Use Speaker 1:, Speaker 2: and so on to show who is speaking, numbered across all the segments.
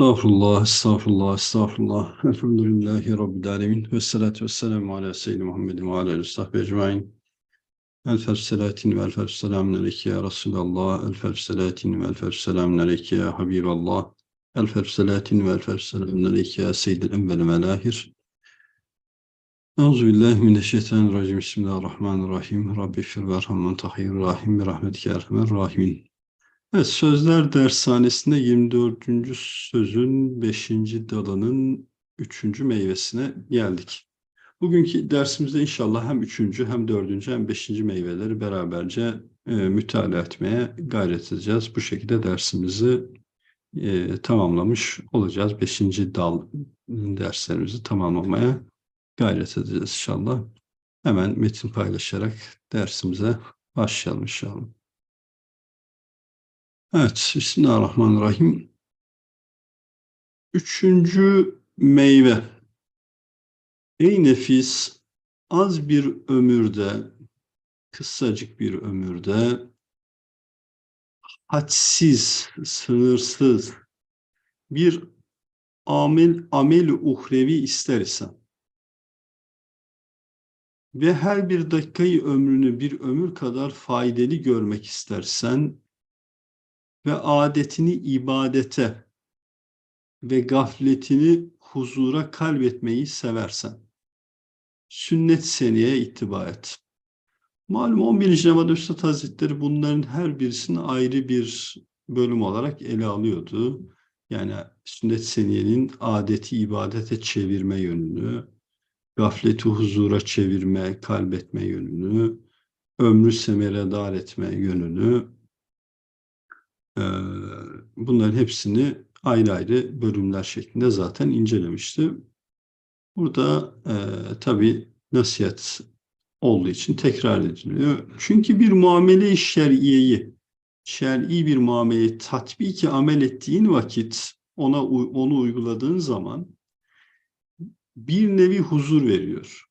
Speaker 1: Estağfurullah, estağfurullah, estağfurullah. Elhamdülillahi Rabbil alemin. Ve salatu ve selamu ala seyyidi Muhammedin ve ala aleyhi ecmain. Elfel selatin ve elfel selamun aleyke ya Resulallah. Elfel selatin ve elfel selamun aleyke ya Habiballah. Elfel selatin ve elfel selamun aleyke ya seyyidil envel ve lahir. Euzubillahimineşşeytanirracim. Bismillahirrahmanirrahim. Rabbi fir ve erhamman tahiyyur rahim. Rahmetike erhamer rahimin. Evet, Sözler Dershanesi'nde 24. sözün 5. dalının 3. meyvesine geldik. Bugünkü dersimizde inşallah hem 3. hem 4. hem 5. meyveleri beraberce e, mütalaa etmeye gayret edeceğiz. Bu şekilde dersimizi e, tamamlamış olacağız. 5. dal derslerimizi tamamlamaya gayret edeceğiz inşallah. Hemen metin paylaşarak dersimize başlayalım inşallah. Evet, Bismillahirrahmanirrahim. Üçüncü meyve. Ey nefis, az bir ömürde, kısacık bir ömürde, hadsiz, sınırsız bir amel, amel uhrevi ister isen ve her bir dakikayı ömrünü bir ömür kadar faydalı görmek istersen ve adetini ibadete ve gafletini huzura kalbetmeyi seversen, sünnet seneye ittiba et. Malum 11. Nevada Üstad Hazretleri bunların her birisini ayrı bir bölüm olarak ele alıyordu. Yani sünnet seniyenin adeti ibadete çevirme yönünü, gafleti huzura çevirme, kalbetme yönünü, ömrü semeredar etme yönünü, bunların hepsini ayrı ayrı bölümler şeklinde zaten incelemişti. Burada e, tabi nasihat olduğu için tekrar ediliyor. Çünkü bir muamele-i şer'iyeyi, şer'i bir muameleyi tatbiki amel ettiğin vakit ona onu uyguladığın zaman bir nevi huzur veriyor.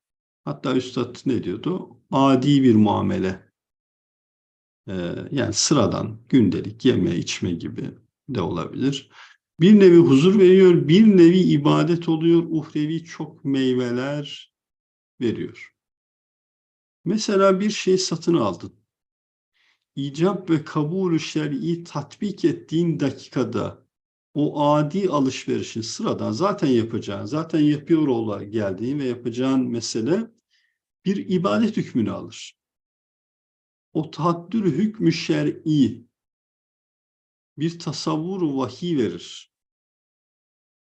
Speaker 1: Hatta Üstad ne diyordu? Adi bir muamele ee, yani sıradan gündelik yeme içme gibi de olabilir. Bir nevi huzur veriyor, bir nevi ibadet oluyor, uhrevi çok meyveler veriyor. Mesela bir şey satın aldın. İcap ve kabulü şer'i tatbik ettiğin dakikada o adi alışverişin sıradan zaten yapacağın, zaten yapıyor olarak geldiğin ve yapacağın mesele bir ibadet hükmünü alır o tahaddür hükmü şer'i bir tasavvur vahiy verir.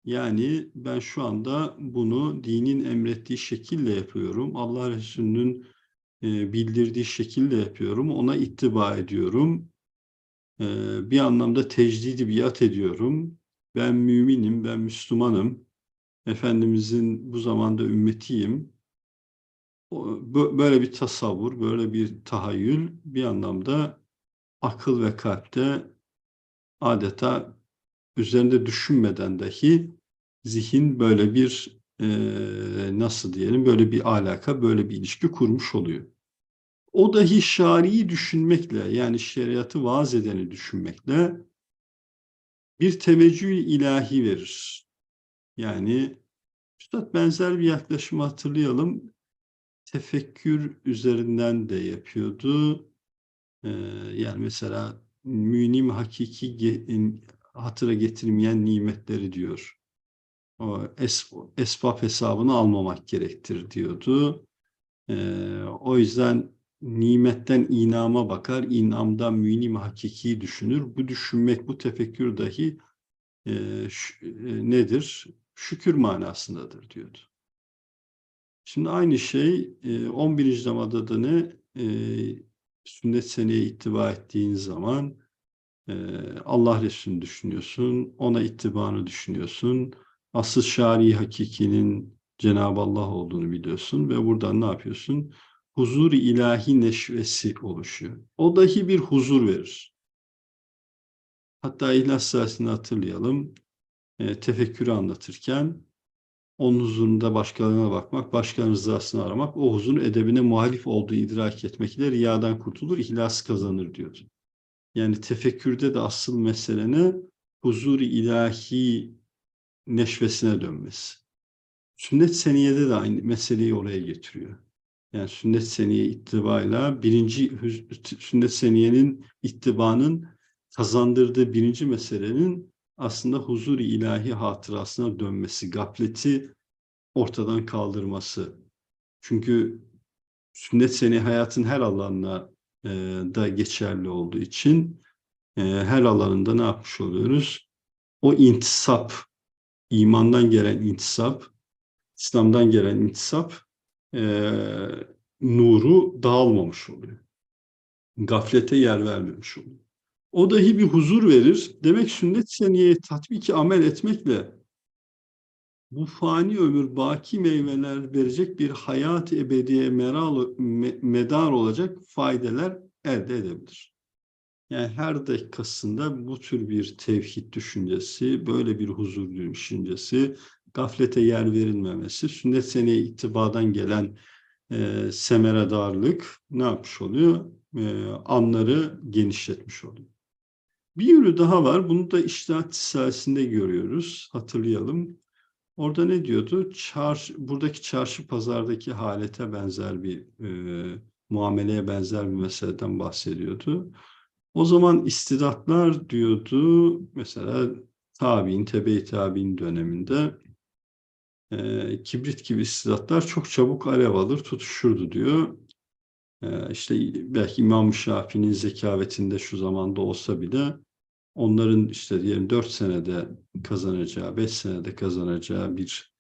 Speaker 1: Yani ben şu anda bunu dinin emrettiği şekilde yapıyorum. Allah Resulü'nün e, bildirdiği şekilde yapıyorum. Ona ittiba ediyorum. E, bir anlamda tecdidi biat ediyorum. Ben müminim, ben Müslümanım. Efendimizin bu zamanda ümmetiyim böyle bir tasavvur, böyle bir tahayyül bir anlamda akıl ve kalpte adeta üzerinde düşünmeden dahi zihin böyle bir e, nasıl diyelim böyle bir alaka, böyle bir ilişki kurmuş oluyor. O dahi şari'i düşünmekle yani şeriatı vaaz edeni düşünmekle bir teveccüh ilahi verir. Yani Üstad benzer bir yaklaşımı hatırlayalım tefekkür üzerinden de yapıyordu. Ee, yani mesela münim hakiki hatıra getirmeyen nimetleri diyor. O es, esbab hesabını almamak gerektir diyordu. Ee, o yüzden nimetten inama bakar, inamdan münim hakiki düşünür. Bu düşünmek, bu tefekkür dahi e, e, nedir? Şükür manasındadır diyordu. Şimdi aynı şey 11. namazda da ne? Sünnet seneye ittiba ettiğin zaman Allah Resulü'nü düşünüyorsun, ona ittibanı düşünüyorsun. Asıl şari hakikinin Cenab-ı Allah olduğunu biliyorsun ve buradan ne yapıyorsun? Huzur ilahi neşvesi oluşuyor. O dahi bir huzur verir. Hatta İhlas Suresini hatırlayalım. E, tefekkürü anlatırken onun huzurunda başkalarına bakmak, başkalarının rızasını aramak, o huzurun edebine muhalif olduğu idrak etmek ile riyadan kurtulur, ihlas kazanır diyordu. Yani tefekkürde de asıl mesele ne? Huzur ilahi neşvesine dönmesi. Sünnet seniyede de aynı meseleyi oraya getiriyor. Yani sünnet seniye ittibayla birinci sünnet seniyenin ittibanın kazandırdığı birinci meselenin aslında huzur-i ilahi hatırasına dönmesi, gafleti ortadan kaldırması. Çünkü sünnet seni hayatın her alanına e, da geçerli olduğu için e, her alanında ne yapmış oluyoruz? O intisap, imandan gelen intisap, İslam'dan gelen intisap e, nuru dağılmamış oluyor. Gaflete yer vermemiş oluyor. O dahi bir huzur verir. Demek sünnet seniyeye tatbiki amel etmekle bu fani ömür baki meyveler verecek bir hayat ebediye meral, me- medar olacak faydeler elde edebilir. Yani her dakikasında bu tür bir tevhid düşüncesi, böyle bir huzur düşüncesi, gaflete yer verilmemesi, sünnet seneye ittibadan gelen e, semeredarlık ne yapmış oluyor? E, anları genişletmiş oluyor. Bir yönü daha var. Bunu da İştihat Risalesi'nde görüyoruz. Hatırlayalım. Orada ne diyordu? Çarşı, buradaki çarşı pazardaki halete benzer bir e, muameleye benzer bir meseleden bahsediyordu. O zaman istidatlar diyordu mesela tabi'in, tebe-i tabi'in döneminde e, kibrit gibi istidatlar çok çabuk alev alır, tutuşurdu diyor. E, işte belki İmam Şafii'nin zekavetinde şu zamanda olsa bile onların işte diyelim 4 senede kazanacağı, 5 senede kazanacağı bir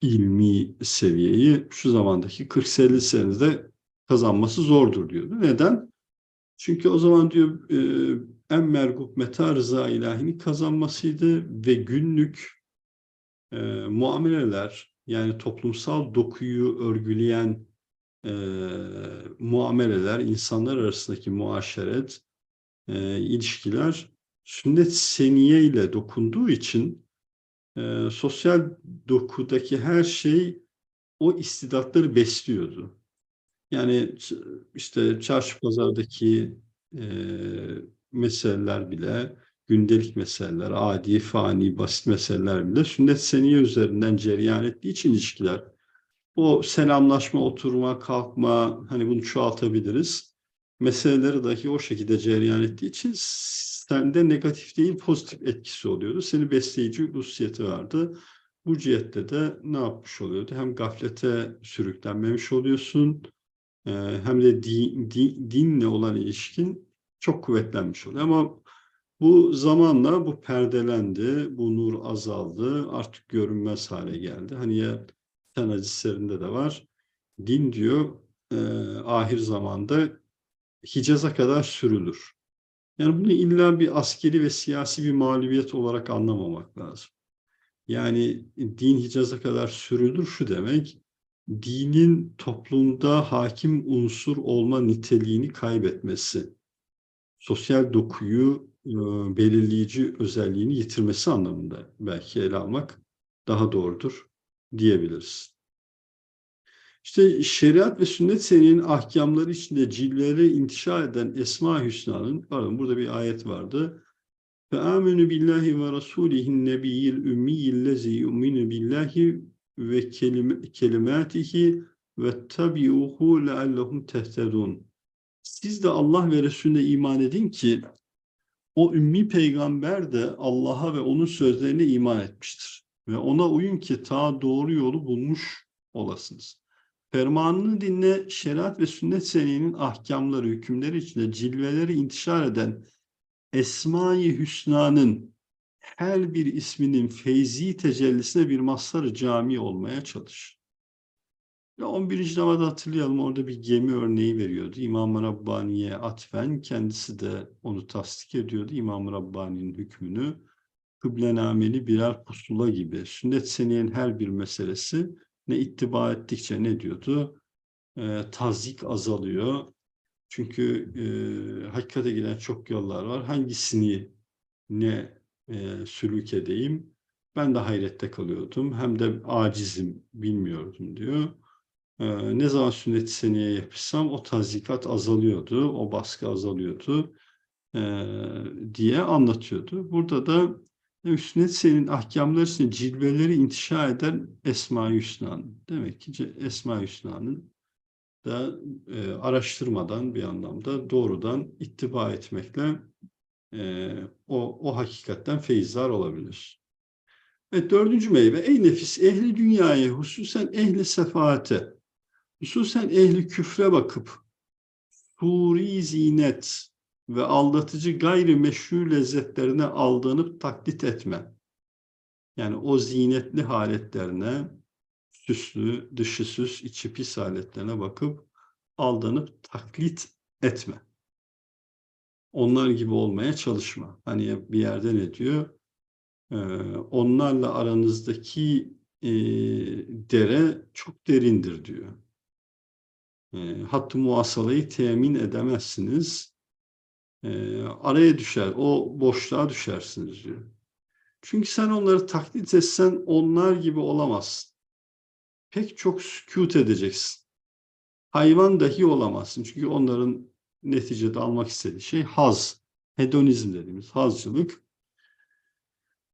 Speaker 1: ilmi seviyeyi şu zamandaki 40-50 senede kazanması zordur diyordu. Neden? Çünkü o zaman diyor e, en mergup meta rıza ilahini kazanmasıydı ve günlük e, muameleler yani toplumsal dokuyu örgüleyen e, muameleler, insanlar arasındaki muaşeret, e, ilişkiler sünnet seniye ile dokunduğu için e, sosyal dokudaki her şey o istidatları besliyordu. Yani işte çarşı pazardaki e, meseleler bile, gündelik meseleler, adi, fani, basit meseleler bile sünnet seniye üzerinden cereyan ettiği için ilişkiler. O selamlaşma, oturma, kalkma, hani bunu çoğaltabiliriz. Meseleleri dahi o şekilde cereyan ettiği için sende negatif değil pozitif etkisi oluyordu. Seni besleyici hususiyeti vardı. Bu cihette de ne yapmış oluyordu? Hem gaflete sürüklenmemiş oluyorsun, e, hem de din, din- dinle olan ilişkin çok kuvvetlenmiş oluyor. Ama bu zamanla bu perdelendi, bu nur azaldı, artık görünmez hale geldi. Hani ya sen hadislerinde de var. Din diyor e, ahir zamanda Hicaz'a kadar sürülür. Yani bunu illa bir askeri ve siyasi bir mağlubiyet olarak anlamamak lazım. Yani din Hicaz'a kadar sürülür şu demek, dinin toplumda hakim unsur olma niteliğini kaybetmesi, sosyal dokuyu e, belirleyici özelliğini yitirmesi anlamında belki ele almak daha doğrudur diyebiliriz. İşte şeriat ve sünnet seninin ahkamları içinde cilveleri intişar eden Esma Hüsna'nın, pardon burada bir ayet vardı. Ve amenu billahi ve rasulihin nebiyyil ümmiyillezi yu'minu billahi ve kelimatihi ve tabi'uhu leallehum tehtedun. Siz de Allah ve Resulüne iman edin ki o ümmi peygamber de Allah'a ve onun sözlerine iman etmiştir. Ve ona uyun ki ta doğru yolu bulmuş olasınız. Fermanını dinle, şeriat ve sünnet seninin ahkamları, hükümleri içinde cilveleri intişar eden Esma-i Hüsna'nın her bir isminin feyzi tecellisine bir mazhar cami olmaya çalış. Ve 11. namada hatırlayalım orada bir gemi örneği veriyordu. İmam-ı Rabbani'ye atfen kendisi de onu tasdik ediyordu. İmam-ı Rabbani'nin hükmünü kıblenameli birer pusula gibi. Sünnet seniyenin her bir meselesi ne ittiba ettikçe ne diyordu? E, tazik azalıyor. Çünkü e, hakikate giden çok yollar var. Hangisini ne e, sülük edeyim? Ben de hayrette kalıyordum. Hem de acizim, bilmiyordum diyor. E, ne zaman sünnet seneye yapışsam o tazikat azalıyordu, o baskı azalıyordu e, diye anlatıyordu. Burada da Üstüne senin ahkamları için cilveleri intişa eden Esma-i Hüsna'nın. Demek ki Esma-i Hüsna'nın da e, araştırmadan bir anlamda doğrudan ittiba etmekle e, o, o hakikatten feyizler olabilir. Evet dördüncü meyve. Ey nefis ehli dünyaya hususen ehli sefaate hususen ehli küfre bakıp suri zinet ve aldatıcı gayri meşru lezzetlerine aldanıp taklit etme. Yani o zinetli haletlerine, süslü, dışı süs, içi pis haletlerine bakıp aldanıp taklit etme. Onlar gibi olmaya çalışma. Hani bir yerde ne diyor? Ee, onlarla aranızdaki e, dere çok derindir diyor. E, hattı muhasalayı temin edemezsiniz. E, araya düşer, o boşluğa düşersiniz diyor. Çünkü sen onları taklit etsen onlar gibi olamazsın. Pek çok sükut edeceksin. Hayvan dahi olamazsın. Çünkü onların neticede almak istediği şey haz, hedonizm dediğimiz hazcılık.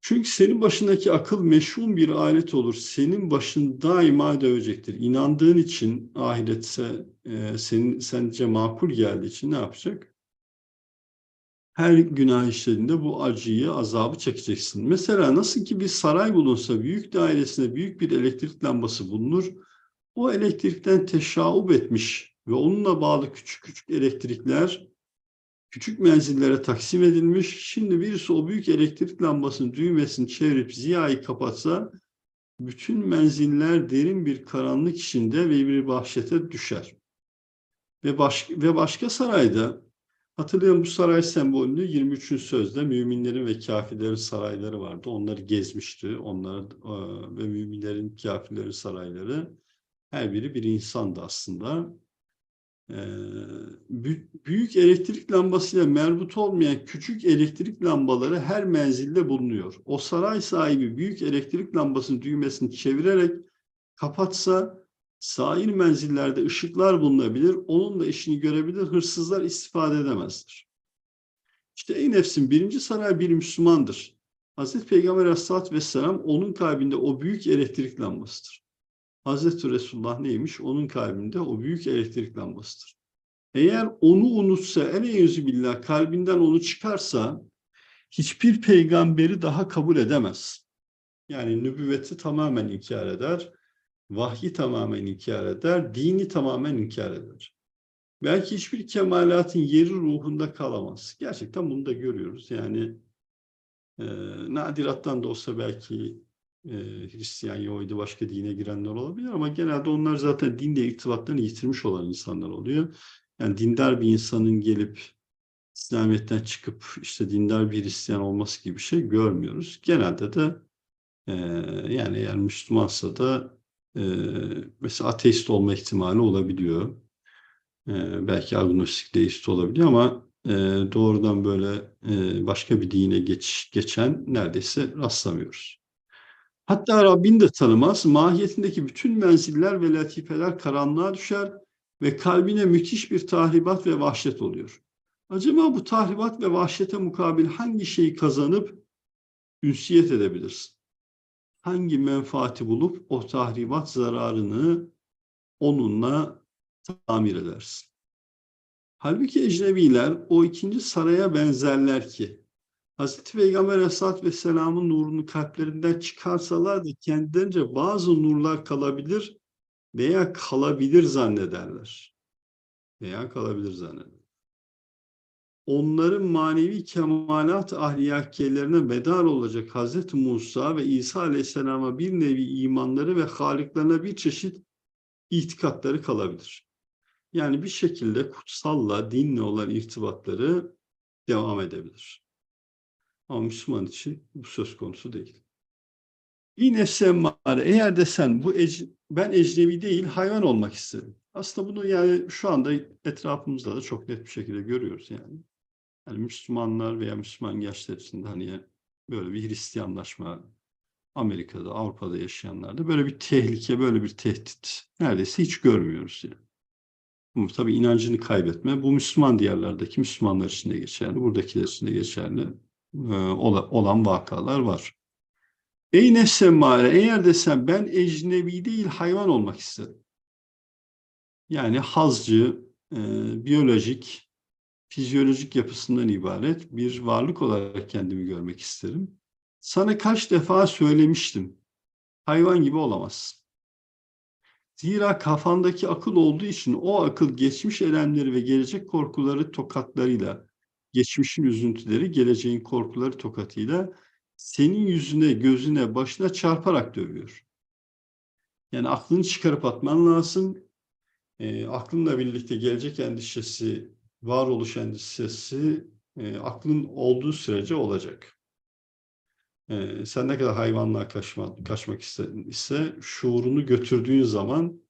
Speaker 1: Çünkü senin başındaki akıl meşhum bir alet olur. Senin başın daima dövecektir. İnandığın için ahiretse e, senin sence makul geldiği için ne yapacak? Her günah işlediğinde bu acıyı, azabı çekeceksin. Mesela nasıl ki bir saray bulunsa büyük dairesinde büyük bir elektrik lambası bulunur. O elektrikten teşaub etmiş ve onunla bağlı küçük küçük elektrikler küçük menzillere taksim edilmiş. Şimdi birisi o büyük elektrik lambasının düğmesini çevirip ziyayı kapatsa bütün menziller derin bir karanlık içinde ve bir vahşete düşer. Ve, baş, ve başka sarayda hatırlayın bu saray sembolünü 23. sözde müminlerin ve kafirlerin sarayları vardı. Onları gezmişti. Onlar e, ve müminlerin kafirlerin sarayları her biri bir insandı aslında. Ee, büyük elektrik lambasıyla merbut olmayan küçük elektrik lambaları her menzilde bulunuyor. O saray sahibi büyük elektrik lambasının düğmesini çevirerek kapatsa sair menzillerde ışıklar bulunabilir. Onun da işini görebilir. Hırsızlar istifade edemezler. İşte ey nefsin birinci saray bir Müslümandır. Hazreti Peygamber Aleyhisselatü Vesselam onun kalbinde o büyük elektrik lambasıdır. Hazreti Resulullah neymiş? Onun kalbinde o büyük elektrik lambasıdır. Eğer onu unutsa, ele yüzü billah kalbinden onu çıkarsa hiçbir peygamberi daha kabul edemez. Yani nübüvveti tamamen inkar eder, vahyi tamamen inkar eder, dini tamamen inkar eder. Belki hiçbir kemalatın yeri ruhunda kalamaz. Gerçekten bunu da görüyoruz. Yani e, nadirattan da olsa belki e, Hristiyan, Yahudi başka dine girenler olabilir ama genelde onlar zaten dinle irtibatlarını yitirmiş olan insanlar oluyor. Yani dindar bir insanın gelip İslamiyet'ten çıkıp işte dindar bir Hristiyan olması gibi bir şey görmüyoruz. Genelde de e, yani eğer Müslümansa da e, mesela ateist olma ihtimali olabiliyor. E, belki agnostik deist olabiliyor ama e, doğrudan böyle e, başka bir dine geç, geçen neredeyse rastlamıyoruz. Hatta Rabbini de tanımaz, mahiyetindeki bütün menziller ve latifeler karanlığa düşer ve kalbine müthiş bir tahribat ve vahşet oluyor. Acaba bu tahribat ve vahşete mukabil hangi şeyi kazanıp ünsiyet edebilirsin? Hangi menfaati bulup o tahribat zararını onunla tamir edersin? Halbuki ecnebiler o ikinci saraya benzerler ki Hazreti Peygamber Aleyhisselatü Vesselam'ın nurunu kalplerinden çıkarsalar da kendilerince bazı nurlar kalabilir veya kalabilir zannederler. Veya kalabilir zannederler. Onların manevi kemalat ahliyakiyelerine medar olacak Hazreti Musa ve İsa Aleyhisselam'a bir nevi imanları ve haliklerine bir çeşit itikatları kalabilir. Yani bir şekilde kutsalla, dinle olan irtibatları devam edebilir. Ama Müslüman için bu söz konusu değil. Yine semmare eğer desen bu ec, ben ecnebi değil hayvan olmak istedim. Aslında bunu yani şu anda etrafımızda da çok net bir şekilde görüyoruz yani. Yani Müslümanlar veya Müslüman gençler içinde hani böyle bir Hristiyanlaşma Amerika'da, Avrupa'da yaşayanlarda böyle bir tehlike, böyle bir tehdit neredeyse hiç görmüyoruz yani. Bu tabii inancını kaybetme. Bu Müslüman diyarlardaki Müslümanlar için de geçerli, buradakiler için de geçerli ola- olan vakalar var. Ey nefse mare, eğer desem ben ecnebi değil hayvan olmak isterim. Yani hazcı, e, biyolojik, fizyolojik yapısından ibaret bir varlık olarak kendimi görmek isterim. Sana kaç defa söylemiştim. Hayvan gibi olamazsın. Zira kafandaki akıl olduğu için o akıl geçmiş elemleri ve gelecek korkuları tokatlarıyla, geçmişin üzüntüleri, geleceğin korkuları tokatıyla senin yüzüne, gözüne, başına çarparak dövüyor. Yani aklını çıkarıp atman lazım. E, aklınla birlikte gelecek endişesi, varoluş endişesi e, aklın olduğu sürece olacak. E, sen ne kadar hayvanlığa kaçma, kaçmak istedin ise şuurunu götürdüğün zaman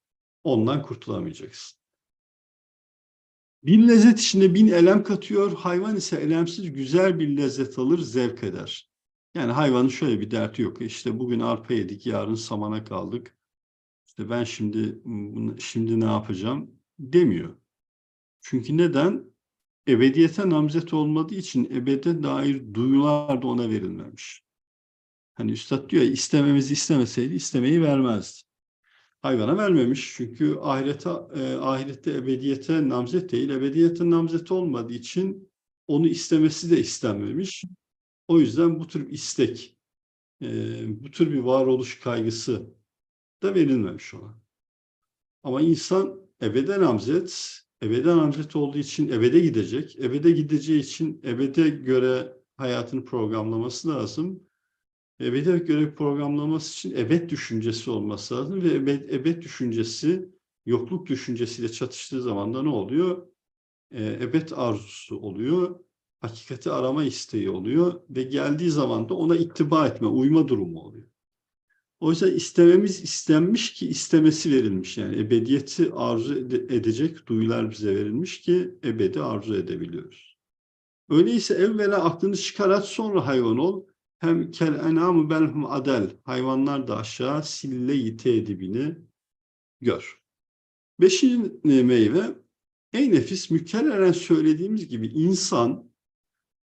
Speaker 1: ondan kurtulamayacaksın. Bin lezzet içinde bin elem katıyor, hayvan ise elemsiz güzel bir lezzet alır, zevk eder. Yani hayvanın şöyle bir derti yok. İşte bugün arpa yedik, yarın samana kaldık. İşte ben şimdi şimdi ne yapacağım demiyor. Çünkü neden? Ebediyete namzet olmadığı için ebede dair duyular da ona verilmemiş. Hani üstad diyor ya istememizi istemeseydi istemeyi vermezdi. Hayvana vermemiş çünkü ahirete, e, ahirette ebediyete namzet değil. Ebediyete namzet olmadığı için onu istemesi de istenmemiş. O yüzden bu tür bir istek, e, bu tür bir varoluş kaygısı da verilmemiş ona. Ama insan ebede namzet, ebede namzet olduğu için ebede gidecek. Ebede gideceği için ebede göre hayatını programlaması lazım. Ebede göre programlaması için ebed düşüncesi olması lazım ve ebed, ebed düşüncesi yokluk düşüncesiyle çatıştığı zaman da ne oluyor? E, ebed arzusu oluyor hakikati arama isteği oluyor ve geldiği zaman da ona ittiba etme, uyma durumu oluyor. Oysa istememiz istenmiş ki istemesi verilmiş. Yani ebediyeti arzu edecek duyular bize verilmiş ki ebedi arzu edebiliyoruz. Öyleyse evvela aklını çıkarat sonra hayvan ol. Hem kel enamı belhum adel. Hayvanlar da aşağı sille-i tedibini gör. Beşinci meyve Ey nefis mükerreren söylediğimiz gibi insan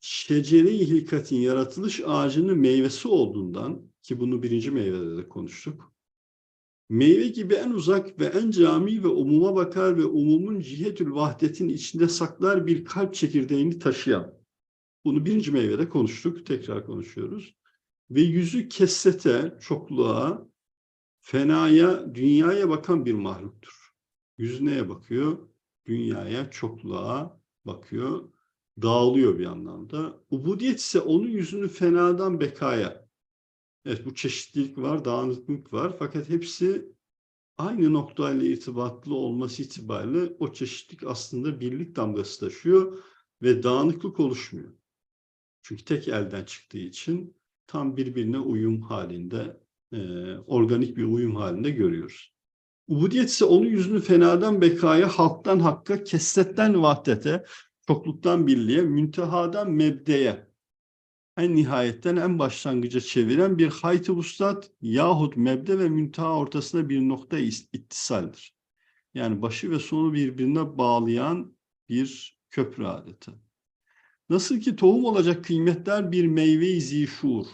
Speaker 1: şecere-i hilkatin yaratılış ağacının meyvesi olduğundan ki bunu birinci meyvede de konuştuk. Meyve gibi en uzak ve en cami ve umuma bakar ve umumun cihetül vahdetin içinde saklar bir kalp çekirdeğini taşıyan. Bunu birinci meyvede konuştuk, tekrar konuşuyoruz. Ve yüzü kessete, çokluğa, fenaya, dünyaya bakan bir mahluktur. Yüzü neye bakıyor? Dünyaya, çokluğa bakıyor dağılıyor bir anlamda. Ubudiyet ise onun yüzünü fenadan bekaya. Evet bu çeşitlilik var, dağınıklık var fakat hepsi aynı noktayla irtibatlı olması itibariyle o çeşitlilik aslında birlik damgası taşıyor ve dağınıklık oluşmuyor. Çünkü tek elden çıktığı için tam birbirine uyum halinde, e, organik bir uyum halinde görüyoruz. Ubudiyet ise onun yüzünü fenadan bekaya, halktan hakka, kesretten vahdete, çokluktan birliğe, müntehadan mebdeye, en nihayetten en başlangıca çeviren bir hayt-ı vuslat yahut mebde ve münteha ortasında bir nokta ittisaldir. Yani başı ve sonu birbirine bağlayan bir köprü adeta. Nasıl ki tohum olacak kıymetler bir meyve-i zişur.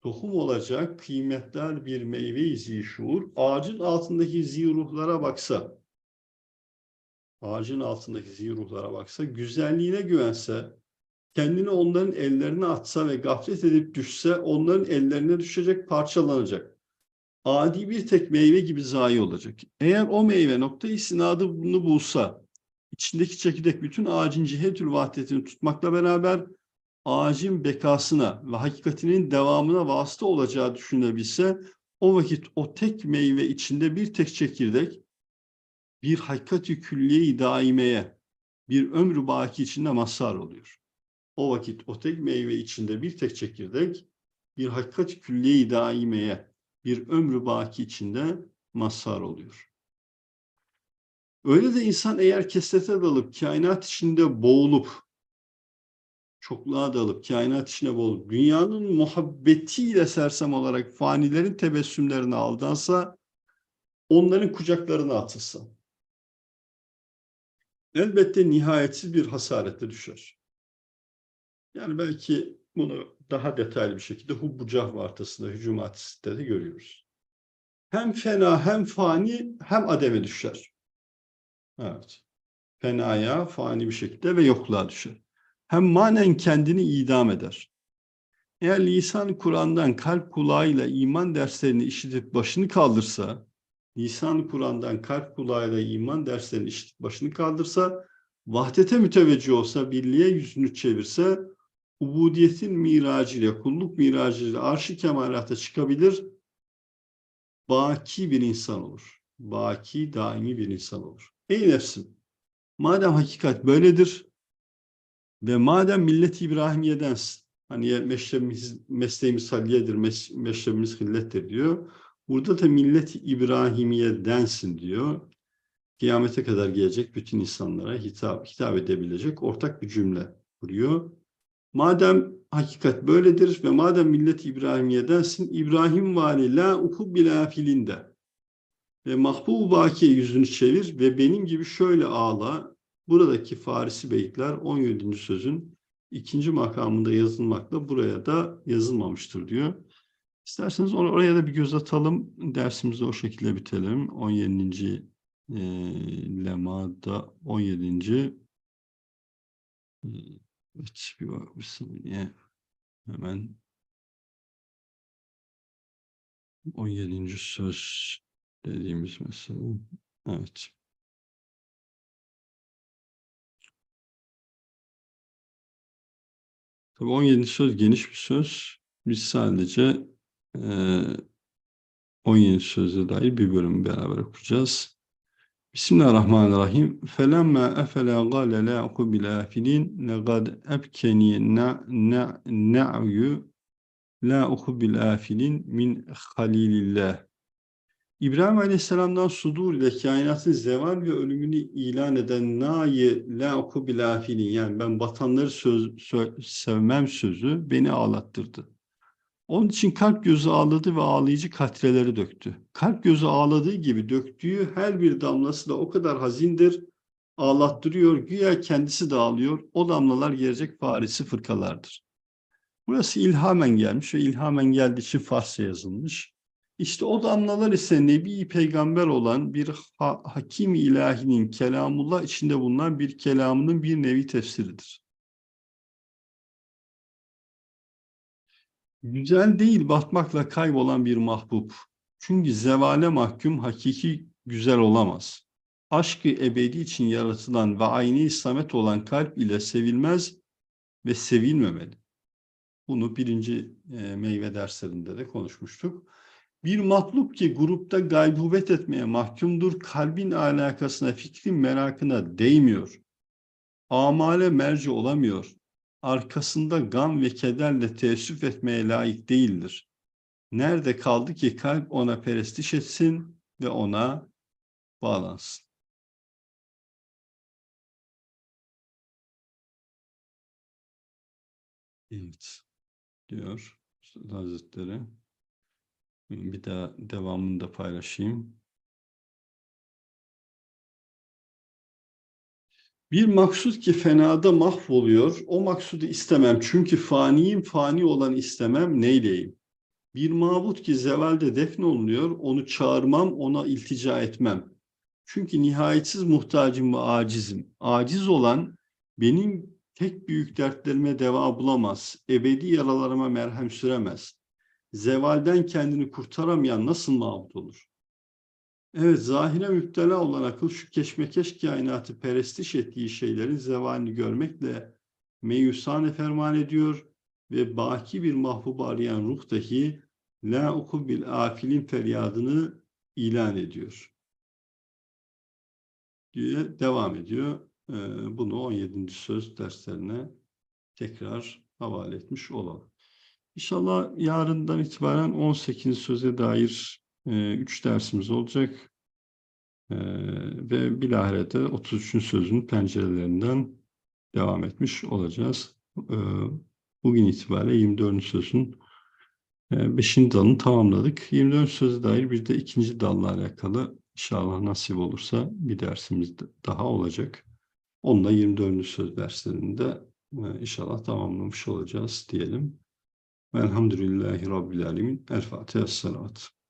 Speaker 1: Tohum olacak kıymetler bir meyve-i zişur. Ağacın altındaki ziruhlara baksa, ağacın altındaki ziruhlara baksa, güzelliğine güvense, kendini onların ellerine atsa ve gaflet edip düşse, onların ellerine düşecek, parçalanacak. Adi bir tek meyve gibi zayi olacak. Eğer o meyve nokta bunu bulsa, içindeki çekirdek bütün ağacın cihetül vahdetini tutmakla beraber ağacın bekasına ve hakikatinin devamına vasıta olacağı düşünebilse, o vakit o tek meyve içinde bir tek çekirdek bir hakikati külliye-i daimeye, bir ömrü baki içinde mazhar oluyor. O vakit o tek meyve içinde bir tek çekirdek, bir hakikati külliye-i daimeye, bir ömrü baki içinde mazhar oluyor. Öyle de insan eğer kesrete dalıp, kainat içinde boğulup, çokluğa dalıp, kainat içine boğulup, dünyanın muhabbetiyle sersem olarak fanilerin tebessümlerine aldansa, onların kucaklarına atılsa, elbette nihayetsiz bir hasarete düşer. Yani belki Bunu daha detaylı bir şekilde Hubbu Cahvartası'nda, Hücum Hadisi'de de görüyoruz. Hem fena hem fani hem ademe düşer. Evet. Fenaya, fani bir şekilde ve yokluğa düşer. Hem manen kendini idam eder. Eğer lisan Kur'an'dan kalp kulağıyla iman derslerini işitip başını kaldırsa, lisan Kur'an'dan kalp kulağıyla iman derslerini işitip başını kaldırsa, vahdete müteveccih olsa, birliğe yüzünü çevirse, ubudiyetin miracıyla, kulluk miracıyla arş-ı kemalata çıkabilir, baki bir insan olur. Baki, daimi bir insan olur. Ey nefsim, madem hakikat böyledir ve madem millet İbrahimiyedensin, hani meşrebimiz, mesleğimiz halliyedir, mes, meşrebimiz hillettir diyor. Burada da millet İbrahimiyedensin diyor. Kıyamete kadar gelecek bütün insanlara hitap, hitap edebilecek ortak bir cümle kuruyor. Madem hakikat böyledir ve madem millet İbrahimiyedensin, İbrahim vali la uku bila filinde ve mahbub bakiye yüzünü çevir ve benim gibi şöyle ağla. Buradaki Farisi beyitler 17. sözün ikinci makamında yazılmakla buraya da yazılmamıştır diyor. İsterseniz or oraya da bir göz atalım. Dersimizi o şekilde bitelim. 17. E, lemada 17. Evet, bir bak bir saniye. Hemen 17. söz dediğimiz mesela. Evet. Tabii 17. söz geniş bir söz. Biz sadece e, 17 söze dair bir bölüm beraber okuyacağız. Bismillahirrahmanirrahim. Felemme efela gale la aku bil afilin laqad ebkeni na na na'yu la aku afilin min halilillah. İbrahim Aleyhisselam'dan sudur ile kainatın zeval ve ölümünü ilan eden na'yı la aku afilin yani ben batanları söz, sö sevmem sözü beni ağlattırdı. Onun için kalp gözü ağladı ve ağlayıcı katreleri döktü. Kalp gözü ağladığı gibi döktüğü her bir damlası da o kadar hazindir, ağlattırıyor, güya kendisi de ağlıyor. O damlalar gelecek Farisi fırkalardır. Burası ilhamen gelmiş ve ilhamen geldiği için Farsça yazılmış. İşte o damlalar ise Nebi peygamber olan bir ha hakim ilahinin kelamullah içinde bulunan bir kelamının bir nevi tefsiridir. Güzel değil batmakla kaybolan bir mahbub. Çünkü zevale mahkum hakiki güzel olamaz. Aşkı ebedi için yaratılan ve aynı İslamet olan kalp ile sevilmez ve sevilmemeli. Bunu birinci e, meyve derslerinde de konuşmuştuk. Bir matluk ki grupta gaybubet etmeye mahkumdur, kalbin alakasına, fikrin merakına değmiyor. Amale merci olamıyor. Arkasında gam ve kederle teessüf etmeye layık değildir. Nerede kaldı ki kalp ona perestiş etsin ve ona bağlansın. Evet, diyor Hazretleri. Bir daha devamını da paylaşayım. Bir maksud ki fenada mahvoluyor, o maksudu istemem. Çünkü faniyim, fani olan istemem, neyleyim? Bir mabut ki zevalde defnolunuyor, onu çağırmam, ona iltica etmem. Çünkü nihayetsiz muhtacım ve acizim. Aciz olan benim tek büyük dertlerime deva bulamaz, ebedi yaralarıma merhem süremez zevalden kendini kurtaramayan nasıl mabut olur? Evet, zahire müptela olan akıl şu keşmekeş kainatı perestiş ettiği şeylerin zevalini görmekle meyusane ferman ediyor ve baki bir mahbubu arayan ruh dahi la oku bil afilin feryadını ilan ediyor. diye devam ediyor. Ee, bunu 17. söz derslerine tekrar havale etmiş olalım. İnşallah yarından itibaren 18 söze dair 3 e, dersimiz olacak. Ve bilahare de 33. sözün pencerelerinden devam etmiş olacağız. Bugün itibariyle 24. sözün 5. E, dalını tamamladık. 24 söze dair bir de ikinci dalla alakalı inşallah nasip olursa bir dersimiz daha olacak. Onunla 24. söz derslerinde inşallah tamamlamış olacağız diyelim. Velhamdülillahi Rabbil Alemin. El Fatiha, Selavat.